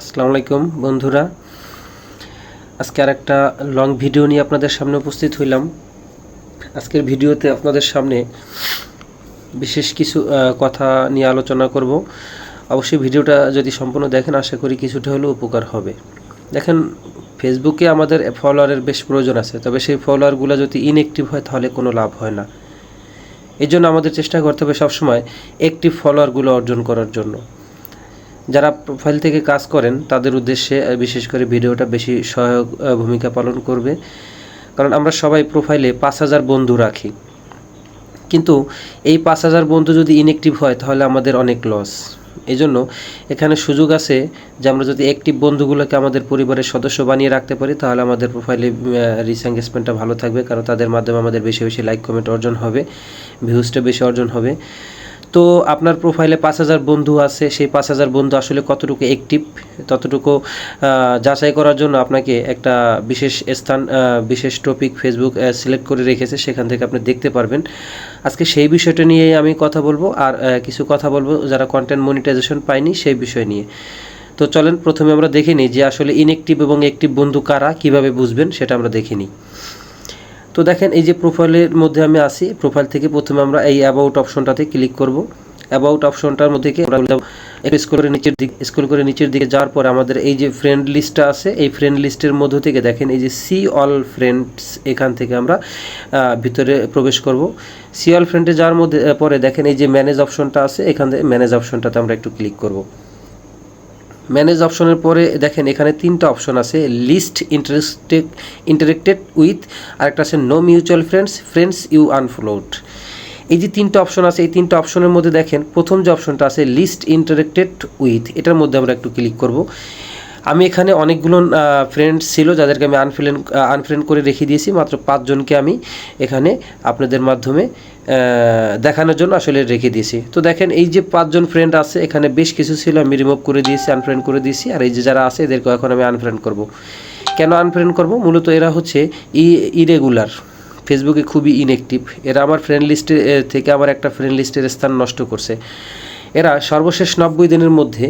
আসসালামু আলাইকুম, বন্ধুরা। আজকে আর একটা লং ভিডিও নিয়ে আপনাদের সামনে উপস্থিত হইলাম। আজকের ভিডিওতে আপনাদের সামনে বিশেষ কিছু কথা নিয়ে আলোচনা করব। অবশ্যই ভিডিওটা যদি সম্পূর্ণ দেখেন, আশা করি কিছুটা হলেও উপকার হবে। দেখেন, ফেসবুকে আমাদের ফলোয়ারের বেশ প্রয়োজন আছে। তবে সেই ফলোয়ারগুলো যদি ইনঅ্যাক্টিভ হয়, তাহলে কোনো লাভ হয় না। এই জন্য আমাদের চেষ্টা করতে হবে সবসময় অ্যাক্টিভ ফলোয়ারগুলো অর্জন করার জন্য। যারা প্রোফাইল থেকে কাজ করেন, তাদের উদ্দেশ্যে বিশেষ করে ভিডিওটা বেশি সহায়ক ভূমিকা পালন করবে। কারণ আমরা সবাই প্রোফাইলে পাঁচ হাজার বন্ধু রাখি। কিন্তু এই পাঁচ হাজার বন্ধু যদি ইনঅ্যাক্টিভ হয়, তাহলে আমাদের অনেক লস এই জন্য এখানে সুযোগ আছে যে আমরা যদি অ্যাক্টিভ বন্ধুগুলোকে আমাদের পরিবারের সদস্য বানিয়ে রাখতে পারি, তাহলে আমাদের প্রোফাইলে রিচ এঙ্গেজমেন্টটা ভালো থাকবে। কারণ তাদের মাধ্যমে আমাদের বেশি বেশি লাইক কমেন্ট অর্জন হবে ভিউজটা বেশি অর্জন হবে। তো আপনার প্রোফাইলে পাঁচ হাজার বন্ধু আছে, সেই পাঁচ হাজার বন্ধু আসলে কতটুকু অ্যাক্টিভ ততটুকু যাচাই করার জন্য আপনাকে একটা বিশেষ স্থান বিশেষ টপিক ফেসবুক সিলেক্ট করে রেখেছে, সেখান থেকে আপনি দেখতে পারবেন। আজকে সেই বিষয়টা নিয়ে আমি কথা বলব, আর কিছু কথা বলব যারা কন্টেন্ট মনিটাইজেশন পায়নি সেই বিষয় নিয়ে। তো চলেন, প্রথমে আমরা দেখে নিই যে আসলে ইনঅ্যাক্টিভ এবং অ্যাক্টিভ বন্ধু কারা, কীভাবে বুঝবেন সেটা আমরা দেখে নিই। তো দেখেন, এই যে প্রোফাইলের মধ্যে আমি আসি প্রোফাইল থেকে প্রথমে আমরা এই অ্যাবাউট অপশনটাতে ক্লিক করব। অ্যাবাউট অপশনটার মধ্যে স্ক্রল করে নিচের দিকে স্ক্রল করে নিচের দিকে যাওয়ার পর আমাদের এই যে ফ্রেন্ড লিস্টটা আছে, এই ফ্রেন্ড লিস্টের মধ্য থেকে দেখেন, এই যে সি অল ফ্রেন্ডস এখান থেকে আমরা ভিতরে প্রবেশ করব। সি অল ফ্রেন্ডে যাওয়ার মধ্যে, পরে দেখেন এই যে ম্যানেজ অপশনটা আছে, এখান থেকে ম্যানেজ অপশনটাতে আমরা একটু ক্লিক করব। ম্যানেজ অপশনের পরে দেখেন এখানে তিনটা অপশন আছে লিস্ট ইন্টারেস্টেড ইন্টারেক্টেড উইথ আর একটা আছে no mutual friends friends you unfollowed এই যে তিনটা অপশন আছে, এই তিনটা অপশনের মধ্যে দেখেন প্রথম যে অপশনটা আছে লিস্ট ইন্টারেক্টেড উইথ এটার মধ্যে আমরা একটু ক্লিক করব। আমি এখানে অনেকগুলো ফ্রেন্ডস ছিল যাদেরকে আমি আনফ্রেন্ড আনফ্রেন্ড করে রেখে দিয়েছি। মাত্র পাঁচজনকে আমি এখানে আপনাদের মাধ্যমে দেখানোর জন্য আসলে রেখে দিয়েছি। তো দেখেন, এই যে পাঁচজন ফ্রেন্ড আছে, এখানে বেশ কিছু ছিল। আমি রিমুভ করে দিয়েছি আনফ্রেন্ড করে দিয়েছি। আর এই যে যারা আছে এদেরকে এখন আমি আনফ্রেন্ড করব। কেন আনফ্রেন্ড করব? মূলত এরা হচ্ছে ই ইরেগুলার ফেসবুকে খুবই ইনএক্টিভ এরা আমার ফ্রেন্ড লিস্টে থেকে আমার একটা ফ্রেন্ড লিস্টের স্থান নষ্ট করছে। এরা সর্বশেষ নব্বই দিনের মধ্যে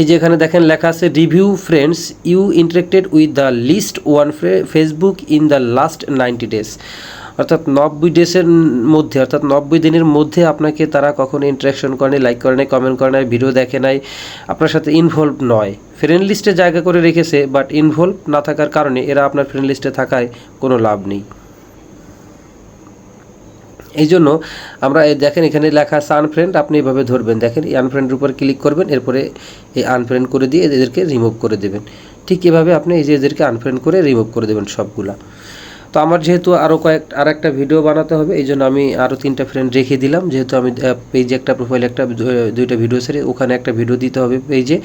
এই যে এখানে দেখেন, লেখা আছে review friends you interacted with the list one Facebook in the last ninety days অর্থাৎ নব্বই ডেসের মধ্যে, অর্থাৎ নব্বই দিনের মধ্যে আপনাকে তারা কখনো ইন্টারাকশন করে নাই লাইক করে নাই কমেন্ট করে নাই ভিডিও দেখে নাই, আপনার সাথে ইনভলভ নয়। ফ্রেন্ড লিস্টে জায়গা করে রেখেছে বাট ইনভলভ না থাকার কারণে এরা আপনার ফ্রেন্ড লিস্টে থাকায় কোনো লাভ নেই। এই জন্য আমরা দেখেন এখানে লেখা আনফ্রেন্ড আপনি এভাবে ধরবেন। দেখেন এই আনফ্রেন্ডের উপর ক্লিক করবেন, এরপরে এই আনফ্রেন্ড করে দিয়ে এদেরকে রিমুভ করে দেবেন। ঠিক এভাবে আপনি এই যে এদেরকে আনফ্রেন্ড করে রিমুভ করে দেবেন সবগুলা। তো আমার যেহেতু আরও কয়েক আর একটা ভিডিও বানাতে হবে এই জন্য আমি আরও তিনটা ফ্রেন্ড রেখে দিলাম। যেহেতু আমি পেজে একটা প্রোফাইল একটা দুইটা ভিডিও সেরে ওখানে একটা ভিডিও দিতে হবে পেজে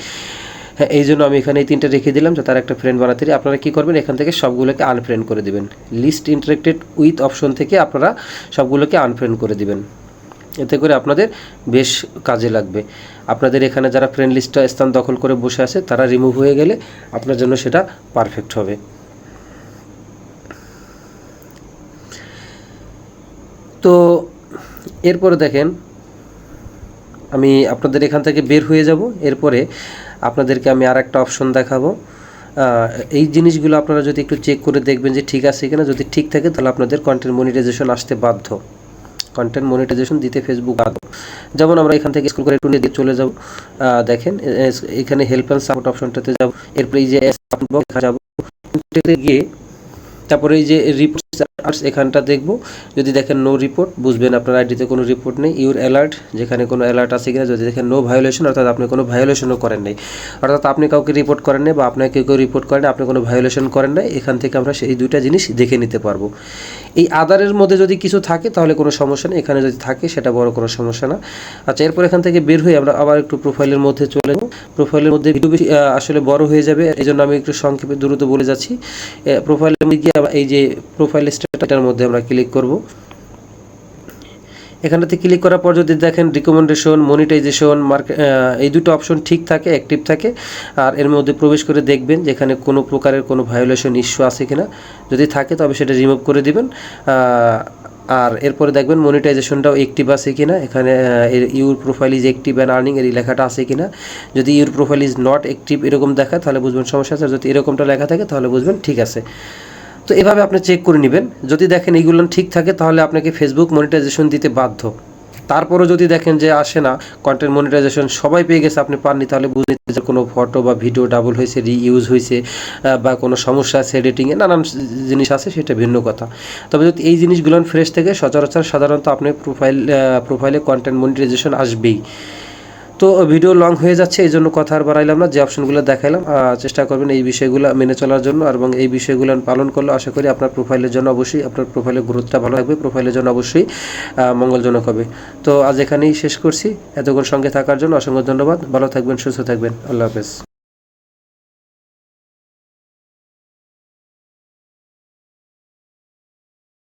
হ্যাঁ এই জন্য আমি এখানে এই তিনটা রেখে দিলাম যে তার একটা ফ্রেন্ড বানাতে। আপনারা কী করবেন? এখান থেকে সবগুলোকে আনফ্রেন্ড করে দিবেন। লিস্ট ইন্টারেক্টেড উইথ অপশন থেকে আপনারা সবগুলোকে আনফ্রেন্ড করে দিবেন। এতে করে আপনাদের বেশ কাজে লাগবে। আপনাদের এখানে যারা ফ্রেন্ড লিস্টটা স্থান দখল করে বসে আছে, তারা রিমুভ হয়ে গেলে আপনার জন্য সেটা পারফেক্ট হবে। তো এরপরে দেখেন, আমি আপনাদের এখান থেকে বের হয়ে যাব। এরপরে আপনাদেরকে আমি আর একটা অপশন দেখাবো এই জিনিসগুলো আপনারা যদি একটু চেক করে দেখবেন যে ঠিক আছে কিনা, যদি ঠিক থাকে তাহলে আপনাদের কন্টেন্ট মনিটাইজেশন আসতে বাধ্য। কন্টেন্ট মনিটাইজেশন দিতে ফেসবুক বাধ্য। যেমন আমরা এখান থেকে স্কুল করে একটু নিয়ে চলে যাব। দেখেন এখানে হেল্প অ্যান্ড সাপোর্ট অপশনটাতে যাব। এরপরে এই যে যাব। গিয়ে তারপরে এই যে রিপোর্ট এখানটা দেখব। যদি দেখেন নো রিপোর্ট বুঝবেন আপনার আইডিতে কোনো রিপোর্ট নেই। ইউর অ্যালার্ট যেখানে কোনো অ্যালার্ট আছে কিনা, যদি দেখেন নো ভায়োলেশন অর্থাৎ আপনি কোনো ভায়োলেশনও করেন নাই। অর্থাৎ আপনি কাউকে রিপোর্ট করেন নাই বা আপনাকে কেউ রিপোর্ট করেন, আপনি কোনো ভায়োলেশন করেন নাই, এখান থেকে আমরা সেই দুইটা জিনিস দেখে নিতে পারব। এই আদারের মধ্যে যদি কিছু থাকে, তাহলে কোনো সমস্যা নেই। এখানে যদি থাকে, সেটা বড় কোনো সমস্যা না। আচ্ছা এরপর এখান থেকে বের হয়ে আমরা আবার একটু প্রোফাইলের মধ্যে চলে যাব। প্রোফাইলের মধ্যে ভিডিও আসলে বড় হয়ে যাবে। এই জন্য আমি একটু সংক্ষেপে দ্রুত বলে যাচ্ছি। প্রোফাইলের মধ্যে গিয়ে এই যে প্রোফাইল স্ট্যাটাসটার মধ্যে আমরা ক্লিক করব। এখানটাতে ক্লিক করার পর যদি দেখেন রিকমেন্ডেশন মনিটাইজেশন মার্কেট এই দুটো অপশন ঠিক থাকে অ্যাক্টিভ থাকে, আর এর মধ্যে প্রবেশ করে দেখবেন যেখানে কোনো প্রকারের কোনো ভায়োলেশন ইস্যু আছে কিনা। যদি থাকে তবে সেটা রিমুভ করে দিবেন আর এরপরে দেখবেন মনিটাইজেশনটাও অ্যাক্টিভ আছে কিনা। এখানে your profile is active and earning এর লেখাটা আছে কিনা। যদি your profile is not active এরকম দেখায় তাহলে বুঝবেন সমস্যা আছে। যদি এরকমটা লেখা থাকে তাহলে বুঝবেন ঠিক আছে। তো এভাবে আপনি চেক করে নেবেন। যদি দেখেন এইগুলো ঠিক থাকে, তাহলে আপনাকে ফেসবুক মনিটাইজেশন দিতে বাধ্য। তারপরও যদি দেখেন যে আসে না কন্টেন্ট মনিটাইজেশন সবাই পেয়ে গেছে, আপনি পাননি, তাহলে বুঝতে যে কোনো ফটো বা ভিডিও ডাবল হয়েছে রিইউজ হয়েছে বা কোনো সমস্যা আছে এডিটিংয়ে নানান জিনিস আছে, সেটা ভিন্ন কথা। তবে যদি এই জিনিসগুলো ফ্রেশ থেকে, সচরাচর সাধারণত আপনি প্রোফাইল প্রোফাইলে কন্টেন্ট মনিটাইজেশন আসবেই। তো ভিডিও লং হয়ে যাচ্ছে, এই জন্য কথা আর বাড়াইলাম না, যে অপশনগুলো দেখাইলাম চেষ্টা করবেন এই বিষয়গুলো মেনে চলার জন্য এবং এই বিষয়গুলো পালন করলে আশা করি আপনার প্রোফাইলের জন্য অবশ্যই, আপনার প্রোফাইলের গ্রোথটা ভালো থাকবে প্রোফাইলের জন্য অবশ্যই মঙ্গলজনক হবে। তো আজ এখানেই শেষ করছি, এতক্ষণ সঙ্গে থাকার জন্য অসংখ্য ধন্যবাদ, ভালো থাকবেন, সুস্থ থাকবেন, আল্লাহ হাফেজ।